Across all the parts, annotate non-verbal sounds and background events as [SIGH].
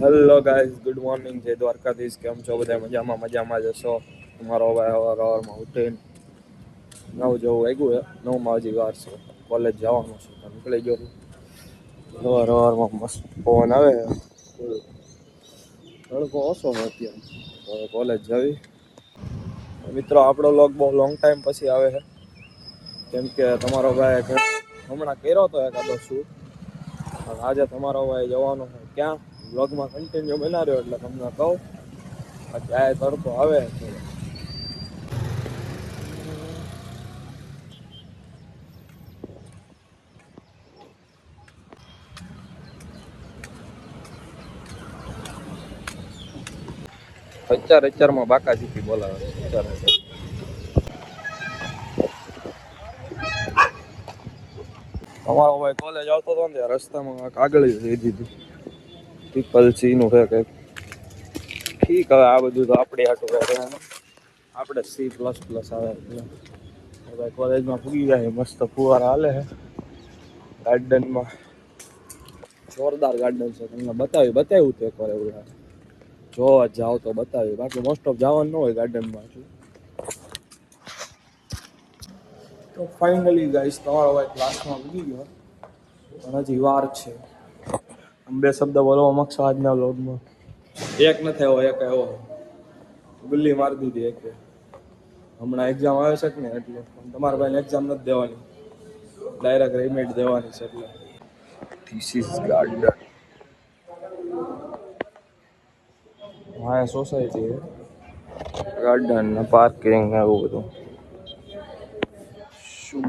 Hello guys good morning જય દ્વારકાધીશ. કેમ છો? બધા મજામાં? મજામાં જશો તમારો હવે અવાર અવારમાં ઉઠીને નવ જવું વાગ્યું છે નવમાં હજી વાર છે. કોલેજ જવાનું છે. તો નીકળી ગયો છું. હવાર હવારમાં મસ્ત પવન આવે. તડકો ઓછો હોય અત્યારે. હવે કોલેજ જવી. મિત્રો આપણો લોગ બહુ લોંગ ટાઈમ પછી આવે છે. કેમ કે તમારો ભાઈ હમણાં કર્યો હતો એકાદો શૂટ આજે તમારો ભાઈ જવાનો છે ક્યાં? બ્લોગમાં કન્ટિન્યુ બનાવ્યો એટલે તમને કહું. આ તડકો આવે અત્યાર અત્યારમાં બાકા જીપી બોલાવે અત્યાર અત્યાર. અમારો ભાઈ કોલેજ આવતો હતો ને રસ્તામાં કાગળ જ દીધું પીપલ સીનું છે કંઈક ઠીક હવે આ બધું તો આપણે હાટું કરે આપણે સી પ્લસ પ્લસ આવે. ભાઈ કોલેજમાં પૂગી જાય, મસ્ત ફુવારા હાલે છે. ગાર્ડનમાં. જોરદાર ગાર્ડન છે, તમને બતાવ્યું બતાવ્યું તે એકવાર એવું. જોવા જાવ તો બતાવ્યું. બાકી મોસ્ટ ઓફ જવાનું ન હોય ગાર્ડનમાં તો ફાઇનલી ગાઈસ તમારો ભાઈ ક્લાસમાં પૂગી ગયો. પણ હજી વાર છે. બે શબ્દ બોલવા માંગશો આજના વ્લોગમાં એક નથી થયો એક એવો ગુલ્લી મારી દીધી એક. હમણાં એક્ઝામ આવે છે કે ને એટલે? તમારા ભાઈને એક્ઝામ નથી દેવાની. ડાયરેક્ટ રેમેડ દેવાની છે એટલે. ધીસ ઇઝ ગાર્ડન હા સોસાયટી ગાર્ડન ને પાર્કિંગ એવું બધું. શું?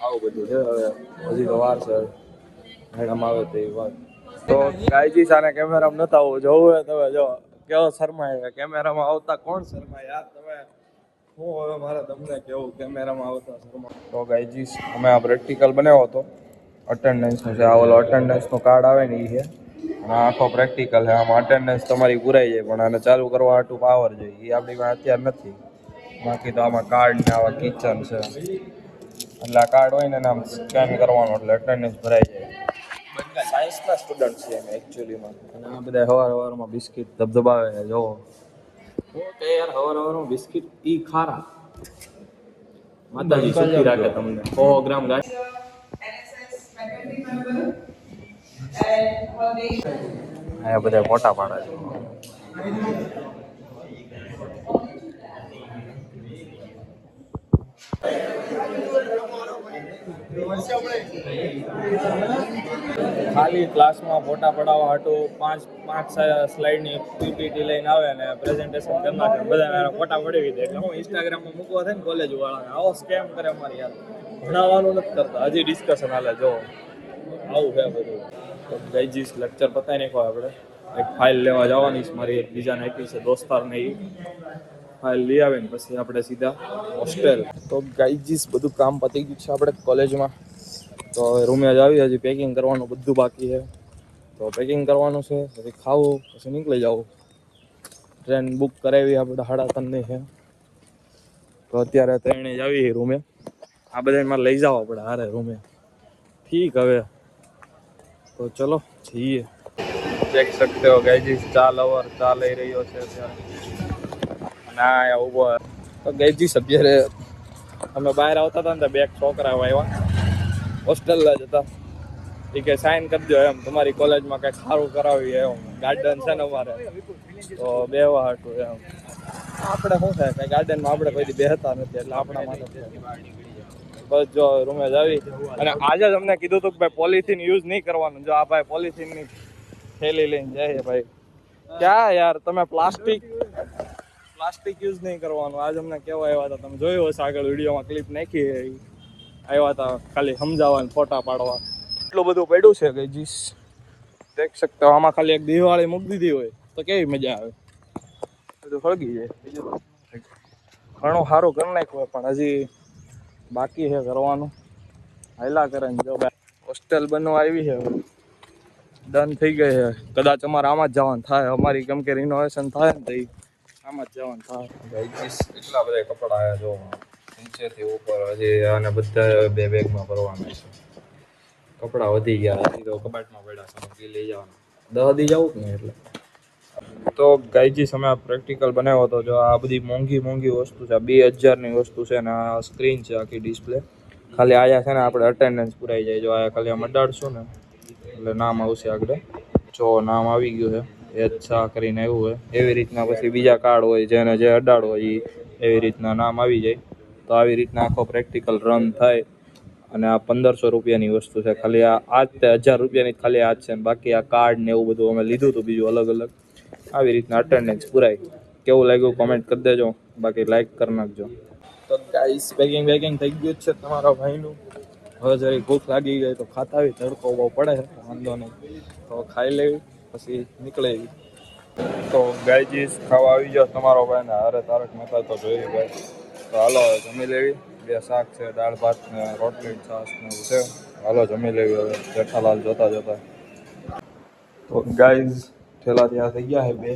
આવું બધું છે હવે. હજી તો વાર છે. મેડમ આવે તો એ વાત. તો ગાયજી સાને કેમેરામાં નતા આવું જોવું હોય તમે જો, કેવો શરમાય કેમેરામાં આવતા કોણ શરમાય? યાર તમે, હું હવે મારે તમને કેવું કેમેરામાં આવતા શરમા તો ગાયજી, અમે આ પ્રેક્ટિકલ બનાવ્યો હતો. અટેન્ડન્સનું છે, આ ઓલો અટેન્ડન્સનું કાર્ડ આવે ને એ છે. અને આખો પ્રેક્ટિકલ છે. આમાં અટેન્ડન્સ તમારી પુરાઈ જાય, પણ આને ચાલુ કરવા આટલું પાવર જોઈએ. એ આપણી પાસે અત્યારે નથી. બાકી તો આમાં કાર્ડ ને આવા કિચન છે. એટલે આ કાર્ડ હોય ને આમ સ્કેન કરવાનું, એટલે અટેન્ડન્સ ભરાઈ જાય. બધા સ્ટુડન્ટ છીએ અમે એકચ્યુઅલીમાં અને આ બધા હવાર હવારમાં બિસ્કિટ ધબધબાવે જો જોવો. હું કે યાર હવાર હવારમાં બિસ્કિટ ઈ ખારા. [LAUGHS] માતાજી સુખી રાખે તમને. સો ગ્રામ ગાય. આ બધા મોટા પાડા છે. ખાલી ક્લાસમાં ફોટા પડાવવા હાટું પાંચ પાંચ સ્લાઇડની પીપીટી લઈને આવે ને પ્રેઝન્ટેશન કરી બધા ફોટા પડાવી દે એટલે હું ઇન્સ્ટાગ્રામમાં મૂકવા થાય ને કોલેજ વાળાને. આવો સ્કેમ કરે અમારી યાર. ભણાવવાનું નથી કરતા. હજી ડિસ્કશન હાલે. જો, આવું છે બધું. ગાઈજીસ લેક્ચર પતાવી નાખો આપણે એક ફાઇલ લેવા જવાની છે મારી, એક બીજાને આપી છે, દોસ્તારને એ ફાઇલ લઈ આવે ને પછી આપણે સીધા હોસ્ટેલ તો ગાઈજીસ બધું કામ પતી ગયું છે આપણે કોલેજમાં તો હવે રૂમે જ આવી, હજી પેકિંગ કરવાનું બધું બાકી છે. તો પેકિંગ કરવાનું છે, પછી ખાવું, પછી નીકળી જવું. ટ્રેન બુક કરાવી આપણે સાડા ત્રણની છે. તો અત્યારે ત્રણે જ આવી રૂમે આ બધા મારે લઈ જાવ આપણે હારે રૂમે ઠીક હવે. તો ચલો, જઈએ. દેખ સકતે હો ગાઈજીસ ચા લવર ચા લઈ રહ્યો છે અત્યારે. અને આ અહીંયા ઊભો છે. તો ગાઈજીસ સભ્યરે અમે બહાર આવતા હતા ને તો બે છોકરા આવ્યા. હોસ્ટેલ હતા. એ કે સાઈન કરજો એમ. તમારી કોલેજમાં કંઈક સારું કરાવી એમ. ગાર્ડન છે ને અમારે. તો બેવા હતું એમ. આપણે શું થાય? કંઈ ગાર્ડનમાં આપણે કોઈ બેહતા નથી એટલે આપણા માટે બસ જો રૂમે જ આવી. અને આજે જ અમને કીધું હતું કે ભાઈ પોલિથીન યુઝ નહીં કરવાનું. જો આ ભાઈ પોલિથીનની થેલી લઈને જાય ભાઈ. ક્યાં યાર? તમે પ્લાસ્ટિક પ્લાસ્ટિક યુઝ નહીં કરવાનું. આજ અમને કેવા આવ્યા હતા, તમે જોયું હશે આગળ વિડીયોમાં ક્લિપ નાખી. આવ્યા હતા ખાલી સમજાવવા ફોટા પાડવા. એટલું બધું પડ્યું છે કે જીસ દેખ શકતા આમાં ખાલી એક દિવાળી મૂકી દીધી હોય, તો કેવી મજા આવે? બધું ફળગી જાય. બીજું ઘણું સારું કરી નાખ્યું પણ હજી બાકી છે કરવાનું. હાયલા કરે જો હોસ્ટેલ બનવા આવી છે ડન થઈ ગઈ છે. કદાચ અમારે આમાં જ જવાનું થાય. અમારી કેમ કે રિનોવેશન થાય ને તો આમાં જવાનું થાય એટલા બધા કપડા આવ્યા જો, નીચેથી ઉપર હજી અને બધા બે બેગમાં ભરવાના છે. કપડા વધી ગયા, હજી તો કબાટમાં પડ્યા છે લઈ જવાના. દહ દી જવું ને એટલે? તો ગાયજી સમય પ્રેક્ટિકલ બનાવ્યો હતો, જો આ બધી મોંઘી મોંઘી વસ્તુ છે બે હજારની વસ્તુ છે ને, આ સ્ક્રીન છે આખી ડિસ્પ્લે ખાલી આયા છે ને, આપણે અટેન્ડન્સ પુરાઈ જાય, જો આયા ખાલી આમ અડાડશું ને, એટલે નામ આવશે આગળ. જો નામ આવી ગયું છે. એચ શાહ કરીને આવ્યું હોય. એવી રીતના પછી બીજા કાર્ડ હોય, જેને જે અડાડો હોય એ એવી રીતના નામ આવી જાય. તો આવી રીતના આખો પ્રેક્ટિકલ રન થાય અને આ પંદરસો રૂપિયાની વસ્તુ છે. ખાલી આ આજ તે હજાર રૂપિયાની ખાલી આજ છે બાકી આ કાર્ડ ને એવું બધું અમે લીધું હતું બીજું અલગ અલગ. આવી રીતના અટેન્ડન્સ પુરાય. કેવું લાગ્યું કોમેન્ટ કરી દેજો. બાકી લાઈક કરી નાખજો. તો ગાઈસ પેકિંગ વેકિંગ થઈ ગયું છે તમારા ભાઈનું. હવે જરી ભૂખ લાગી ગઈ તો ખાતા આવી, તડકો બહુ પડે વાંધો નહીં. તો ખાઈ લેવી. પછી નીકળે તો ગાયજીસ ખાવા આવી જાવ તમારો ભાઈ ને. અરે તારક મહેતા તો જોયું ભાઈ. તો હાલો જમી લેવી. બે શાક છે, દાળ, ભાત ને રોટલી, છાશ ને એવું છે. હાલો, જમી લેવી હવે. જેઠાલાલ જોતા જોતા. તો ગાઈઝ ઠેલા ત્યાં થઈ ગયા છે બે.